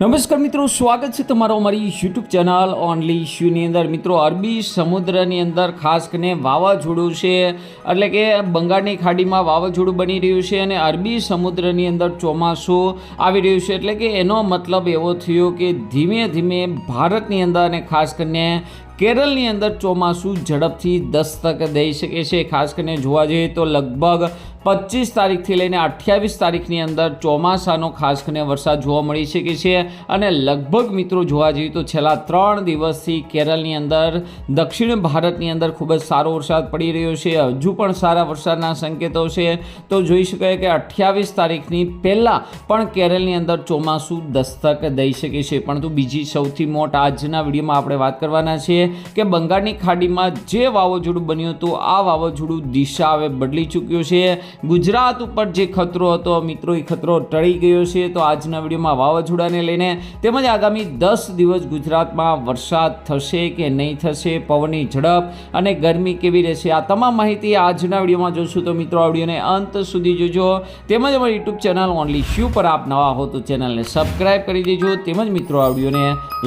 નમસ્કાર મિત્રો, સ્વાગત છે તમારો અમારી યુટ્યુબ ચેનલ ઓનલી ઇશ્યુની અંદર. મિત્રો, અરબી સમુદ્રની અંદર ખાસ કરીને વાવાઝોડું છે, એટલે કે બંગાળની ખાડીમાં વાવાઝોડું બની રહ્યું છે અને અરબી સમુદ્રની અંદર ચોમાસું આવી રહ્યું છે. એટલે કે એનો મતલબ એવો થયો કે ધીમે ધીમે ભારતની અંદર અને ખાસ કરીને કેરળની અંદર ચોમાસું ઝડપથી દસ્તક દઈ શકે છે. ખાસ કરીને જોવા જઈએ તો લગભગ પચીસ તારીખથી લઈને અઠ્યાવીસ તારીખની અંદર ચોમાસાનો ખાસ કરીને વરસાદ જોવા મળી શકે છે અને લગભગ મિત્રો જોવા જઈએ તો છેલ્લા ત્રણ દિવસથી કેરળની અંદર, દક્ષિણ ભારતની અંદર ખૂબ જ સારો વરસાદ પડી રહ્યો છે. હજુ પણ સારા વરસાદના સંકેતો છે. તો જોઈ શકાય કે અઠ્યાવીસ તારીખની પહેલાં પણ કેરળની અંદર ચોમાસું દસ્તક દઈ શકે છે. પરંતુ બીજી સૌથી મોટ આજના વિડીયોમાં આપણે વાત કરવાના છીએ કે બંગાળની ખાડીમાં જે વાવાઝોડું બન્યું હતું, આ વાવાઝોડું દિશા હવે બદલી ચૂક્યું છે. ગુજરાત ઉપર જે ખતરો હતો, મિત્રો, એ ખતરો ટળી ગયો છે. તો આજના વિડીયોમાં વાવાઝોડાને લઈને તેમજ આગામી દસ દિવસ ગુજરાતમાં વરસાદ થશે કે નહીં થશે, પવનની ઝડપ અને ગરમી કેવી રહેશે, આ તમામ માહિતી આજના વિડીયોમાં જોશું. તો મિત્રો, આ વિડીયોને અંત સુધી જોજો. તેમજ અમારી યુટ્યુબ ચેનલ ઓનલી શ્યુ પર આપ નવા હો તો ચેનલને સબસ્ક્રાઈબ કરી દેજો. તેમજ મિત્રો, આ વિડીયોને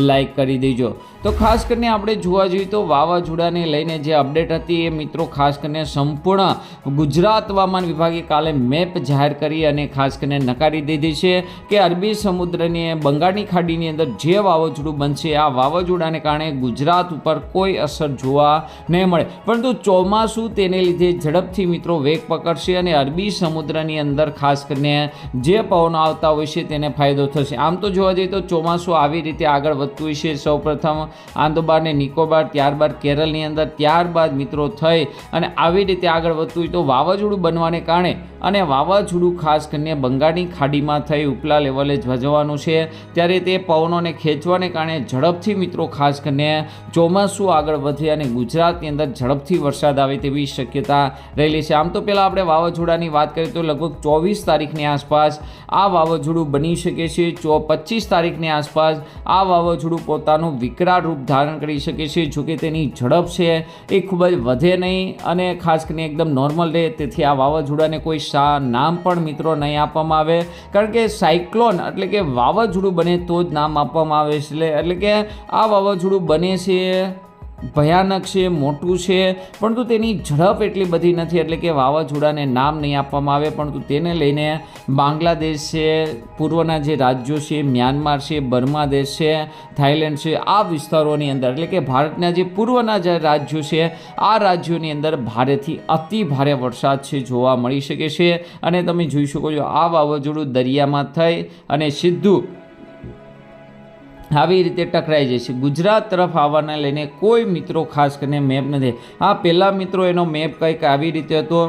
લાઈક કરી દેજો. તો ખાસ કરીને આપણે જોવા જોઈએ તો વાવાઝોડાને લઈને જે અપડેટ હતી એ મિત્રો ખાસ કરીને સંપૂર્ણ ગુજરાત હવામાન વિભાગે કાલે મેપ જાહેર કરી અને ખાસ કરીને નકારી દીધી છે કે અરબી સમુદ્રની બંગાળની ખાડીની અંદર જે વાવાઝોડું બનશે, આ વાવાઝોડાને કારણે ગુજરાત ઉપર કોઈ અસર જોવા નહીં મળે. પરંતુ ચોમાસું તેને લીધે ઝડપથી મિત્રો વેગ પકડશે અને અરબી સમુદ્રની અંદર ખાસ કરીને જે પવનો આવતા હોય છે તેને ફાયદો થશે. આમ તો જોવા જઈએ તો ચોમાસું આવી રીતે આગળ વધતું હોય છે. સૌપ્રથમ આંદોબાર ને નિકોબાર, ત્યારબાદ કેરળની અંદર ત્યારબાદ મિત્રો થઈ અને આવી રીતે આગળ વધતું હોય તો વાવાઝોડું બનવાને કારણે અને વાવાઝોડું ખાસ કરીને બંગાળની ખાડીમાં થઈ ઉપલા લેવલે ભજવાનું છે. ત્યારે તે પવનોને ખેંચવાને કારણે ઝડપથી મિત્રો ખાસ કરીને ચોમાસું આગળ વધે અને ગુજરાતની અંદર ઝડપથી વરસાદ આવે તેવી શક્યતા રહેલી છે. આમ તો પહેલાં આપણે વાવાઝોડાની વાત કરીએ તો લગભગ ચોવીસ તારીખની આસપાસ આ વાવાઝોડું બની શકે છે. ચો પચીસ તારીખની આસપાસ આ વાવાઝોડું પોતાનું વિકરાળ રૂપ ધારણ કરી શકે છે. જોકે તેની ઝડપ છે એ ખૂબ જ વધે નહીં અને ખાસ કરીને એકદમ નોર્મલ રહે. તેથી આ વાવાઝોડાને કોઈ શા નામ પણ મિત્રો નહીં આપવામાં આવે. કારણ કે સાયક્લોન એટલે કે વાવાઝોડું બને તો જ નામ આપવામાં આવે છે. એટલે કે આ વાવાઝોડું બને છે ભયાનક છે, મોટું છે, પરંતુ તેની ઝડપ એટલી બધી નથી, એટલે કે વાવાઝોડાને નામ નહીં આપવામાં આવે, પરંતુ તેને લઈને બાંગ્લાદેશ છે, પૂર્વના જે રાજ્યો છે, મ્યાનમાર છે બર્માદેશ છે થાઈલેન્ડ છે, આ વિસ્તારોની અંદર, એટલે કે ભારતના જે પૂર્વના જે રાજ્યો છે, આ રાજ્યોની અંદર ભારેથી અતિ ભારે વરસાદ છે, જોવા મળી શકે છે, અને તમે જોઈ શકો છો, આ વાવાઝોડું દરિયામાં થઈ અને સીધું આવી રીતે ટકરાઈ જશે ગુજરાત તરફ આવવાને લઈને કોઈ મિત્રો ખાસ કરીને મેપ નથી. આ પહેલાં મિત્રો એનો મેપ કંઈક આવી રીતે હતો.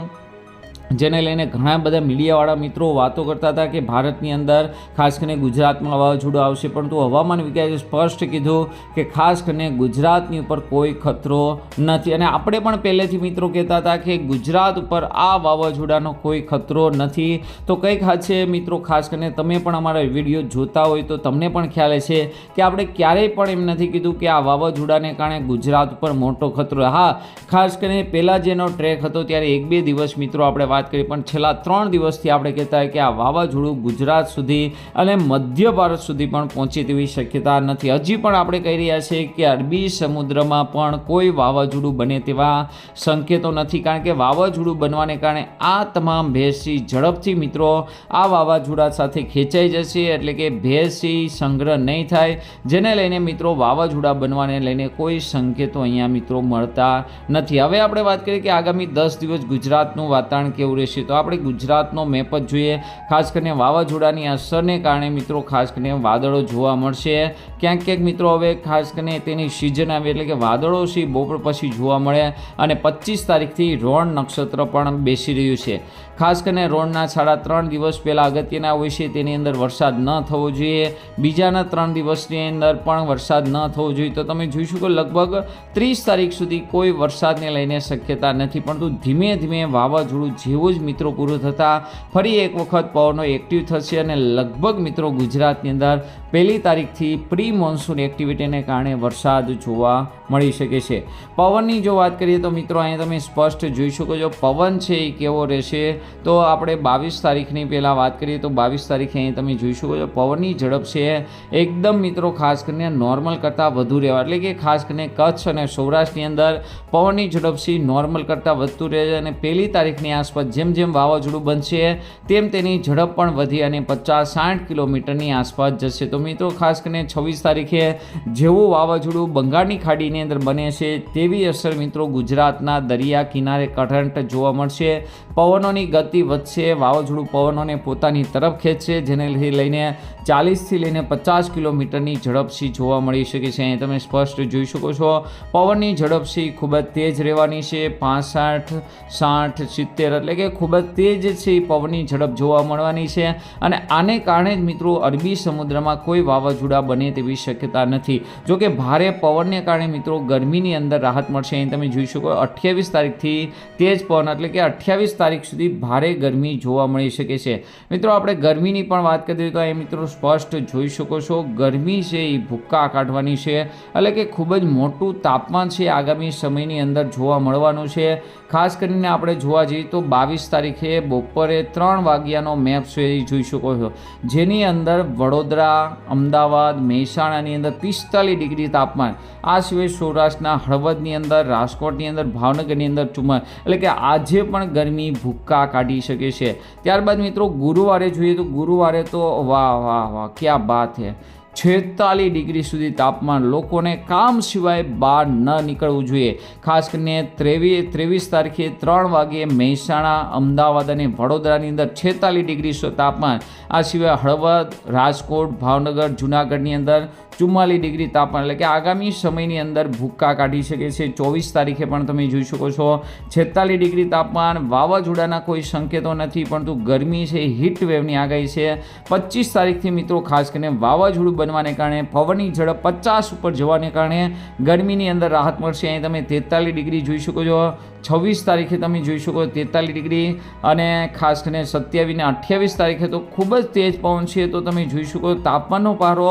જેને લઈને ઘણા બધા મીડિયાવાળા મિત્રો વાતો કરતા હતા કે ભારતની અંદર ખાસ કરીને ગુજરાતમાં વાવાઝોડું આવશે, પરંતુ હવામાન વિભાગે સ્પષ્ટ કીધું કે ખાસ કરીને ગુજરાતની ઉપર કોઈ ખતરો નથી. અને આપણે પણ પહેલેથી મિત્રો કહેતા હતા કે ગુજરાત ઉપર આ વાવાઝોડાનો કોઈ ખતરો નથી. તો કંઈક છે મિત્રો, ખાસ કરીને તમે પણ અમારા વીડિયો જોતા હોય તો તમને પણ ખ્યાલ છે કે આપણે ક્યારેય પણ એમ નથી કીધું કે આ વાવાઝોડાને કારણે ગુજરાત ઉપર મોટો ખતરો. હા, ખાસ કરીને પહેલાં જેનો ટ્રેક હતો, ત્યારે એક બે દિવસ મિત્રો આપણે વાત કરી, પણ છેલ્લા ત્રણ દિવસથી આપણે કહેતા કે આ વાવાઝોડું ગુજરાત સુધી અને મધ્ય ભારત સુધી પણ પહોંચે તેવી શક્યતા નથી. હજી પણ આપણે કહી રહ્યા છીએ કે અરબી સમુદ્રમાં પણ કોઈ વાવાઝોડું બને તેવા સંકેતો નથી, કારણ કે વાવાઝોડું બનવાને કારણે આ તમામ ભેંસી ઝડપથી મિત્રો આ વાવાઝોડા સાથે ખેંચાઈ જશે, એટલે કે ભેંસી સંગ્રહ નહીં થાય, જેને લઈને મિત્રો વાવાઝોડા બનવાને લઈને કોઈ સંકેતો અહીંયા મિત્રો મળતા નથી. હવે આપણે વાત કરીએ કે આગામી દસ દિવસ ગુજરાતનું વાતાવરણ કેવું રહેશે. તો આપણે ગુજરાતનો મેપ જ જોઈએ. ખાસ કરીને વાવાઝોડાની અસરને કારણે મિત્રો ખાસ કરીને વાદળો જોવા મળશે. ક્યાંક ક્યાંક મિત્રો હવે ખાસ કરીને તેની સિઝન આવે એટલે કે વાદળો છે બપોર પછી જોવા મળે અને પચીસ તારીખથી રોણ નક્ષત્ર પણ બેસી રહ્યું છે. ખાસ કરીને રોણના સાડા ત્રણ દિવસ પહેલાં અગત્યના હોય છે તેની અંદર વરસાદ ન થવો જોઈએ. બીજાના ત્રણ દિવસની અંદર પણ વરસાદ ન થવો જોઈએ. તો તમે જોઈશું કે લગભગ ત્રીસ તારીખ સુધી કોઈ વરસાદને લઈને શક્યતા નથી. પરંતુ ધીમે ધીમે વાવાઝોડું જેવું જ મિત્રો પૂરું થતાં ફરી એક વખત પવનો એક્ટિવ થશે અને લગભગ મિત્રો ગુજરાતની અંદર પહેલી તારીખથી પ્રી મોન્સૂન એક્ટિવિટીને કારણે વરસાદ જોવા મળી શકે છે. પવનની જો વાત કરીએ તો મિત્રો અહીંયા તમે સ્પષ્ટ જોઈ શકો છો, પવન છે એ કેવો રહેશે? તો આપણે બાવીસ તારીખની પહેલાં વાત કરીએ તો બાવીસ તારીખે અહીં તમે જોઈ શકો છો, પવનની ઝડપ છે એકદમ મિત્રો ખાસ કરીને નોર્મલ કરતાં વધુ રહેવા, એટલે કે ખાસ કરીને કચ્છ અને સૌરાષ્ટ્રની અંદર પવનની ઝડપ નોર્મલ કરતાં વધતું રહે છે અને પહેલી તારીખની આસપાસ જેમ જેમ વાવાઝોડું બનશે, તેમ તેની ઝડપ પણ વધી અને પચાસ સાઠ કિલોમીટરની આસપાસ જશે. તો મિત્રો, ખાસ કરીને છવ્વીસ તારીખે જેવું વાવાઝોડું બંગાળની ખાડીની અંદર બને છે, તેવી અસર મિત્રો ગુજરાતના દરિયા કિનારે કરંટ જોવા મળશે. પવનોની ગતિ વધશે, વાવાઝોડું પવનોને પોતાની તરફ ખેંચશે, જેને લઈ- લઈને ચાલીસથી લઈને પચાસ કિલોમીટરની ઝડપથી જોવા મળી શકે છે. અહીં તમે સ્પષ્ટ જોઈ શકો છો, પવનની ઝડપથી ખૂબ જ તેજ રહેવાની છે. પાસઠ, સાઠ, સિત્તેર એટલે કે ખૂબ જ તેજ છે એ પવનની ઝડપ જોવા મળવાની છે અને આને કારણે જ મિત્રો અરબી સમુદ્રમાં કોઈ વાવાઝોડા બને તેવી શક્યતા નથી. જોકે ભારે પવનને કારણે મિત્રો ગરમીની અંદર રાહત મળશે અહીં તમે જોઈ શકો અઠ્યાવીસ તારીખથી તેજ પવન એટલે કે અઠ્યાવીસ તારીખ સુધી ભારે ગરમી જોવા મળી શકે છે. મિત્રો આપણે ગરમીની પણ વાત કરીએ તો અહીં મિત્રો સ્પષ્ટ જોઈ શકો છો ગરમી છે એ ભૂક્કા કાઢવાની છે એટલે કે ખૂબ જ મોટું તાપમાન છે આગામી સમયની અંદર જોવા મળવાનું છે. ખાસ કરીને આપણે જોવા જઈએ તો બાવીસ તારીખે બપોરે ત્રણ વાગ્યાનો મેપ છે જોઈ શકો છો જેની અંદર વડોદરા, અમદાવાદ, મહેસાણાની અંદર પિસ્તાલીસ ડિગ્રી તાપમાન. આ સિવાય સૌરાષ્ટ્રના હળવદની અંદર, રાજકોટની અંદર, ભાવનગરની અંદર ચુમ્મા એટલે કે આજે પણ ગરમી ભૂક્કા કાઢી શકે છે. ત્યારબાદ મિત્રો ગુરુવારે જોઈએ તો ગુરુવારે તો વાહ વાહ વાહ, ક્યાં બાત હે. છેતાલીસ ડિગ્રી સુધી તાપમાન લોકોને કામ સિવાય બહાર ન નીકળવું જોઈએ. ખાસ કરીને ત્રેવીસ ત્રેવીસ તારીખે ત્રણ વાગે મહેસાણા, અમદાવાદ અને વડોદરાની અંદર છેતાલીસ ડિગ્રી સુધી તાપમાન. આ સિવાય હળવદ, રાજકોટ, ભાવનગર, જુનાગઢની અંદર ચુમ્માલીસ ડિગ્રી તાપમાન, એટલે કે આગામી સમયની અંદર ભૂક્કા કાઢી શકે છે. ચોવીસ તારીખે પણ તમે જોઈ શકો છો, છેતાલીસ ડિગ્રી તાપમાન, વાવાઝોડાના કોઈ સંકેતો નથી, પરંતુ ગરમી છે હીટ વેવની આગાહી છે. પચીસ તારીખથી મિત્રો, ખાસ કરીને વાવાઝોડું બનવાને કારણે, પવનની ઝડપ પચાસ ઉપર જવાને કારણે ગરમીની અંદર રાહત મળશે. અહીં તમે તેતાલીસ ડિગ્રી જોઈ શકો છો, છવ્વીસ તારીખે તમે જોઈ શકો તેતાલીસ ડિગ્રી, અને ખાસ કરીને સત્યાવીસ ને અઠ્યાવીસ તારીખે તો ખૂબ જ તેજ પવન છે. તો તમે જોઈ શકો તાપમાનનો પારો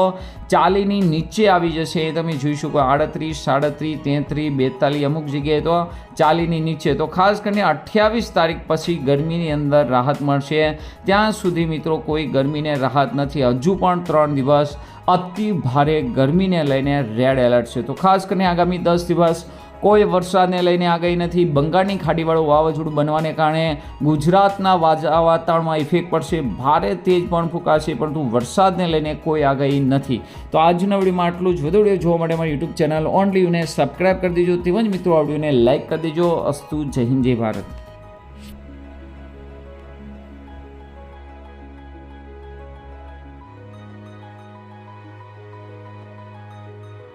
ચાલીની નીચે આવી જશે. એ તમે જોઈ શકો, આડત્રીસ, સાડત્રીસ, તેત્રીસ, બેતાલીસ, અમુક જગ્યાએ તો ચાલીની નીચે. તો ખાસ કરીને અઠ્યાવીસ તારીખ પછી ગરમીની અંદર રાહત મળશે. ત્યાં સુધી મિત્રો કોઈ ગરમીને રાહત નથી. હજુ પણ ત્રણ દિવસ અતિ ભારે ગરમીને લઈને રેડ એલર્ટ છે. તો ખાસ કરીને આગામી દસ દિવસ કોઈ વરસાદને લઈને આગાહી નથી. બંગાળની ખાડીવાળું વાવાઝોડું બનવાને કારણે ગુજરાતના વાજા, વાતાવરણમાં ઇફેક્ટ પડશે. ભારે તેજ પણ ફૂંકાશે, પરંતુ વરસાદને લઈને કોઈ આગાહી નથી. તો આજના વિડીયોમાં આટલું જ. વધુ વીડિયો જોવા માટે મારી યુટ્યુબ ચેનલ ઓનલી યુને સબસ્ક્રાઈબ કરી દેજો. તેમજ મિત્રો, આ વિડીયોને લાઇક કરી દેજો. અસ્તુ. જય હિન્દ, જય ભારત.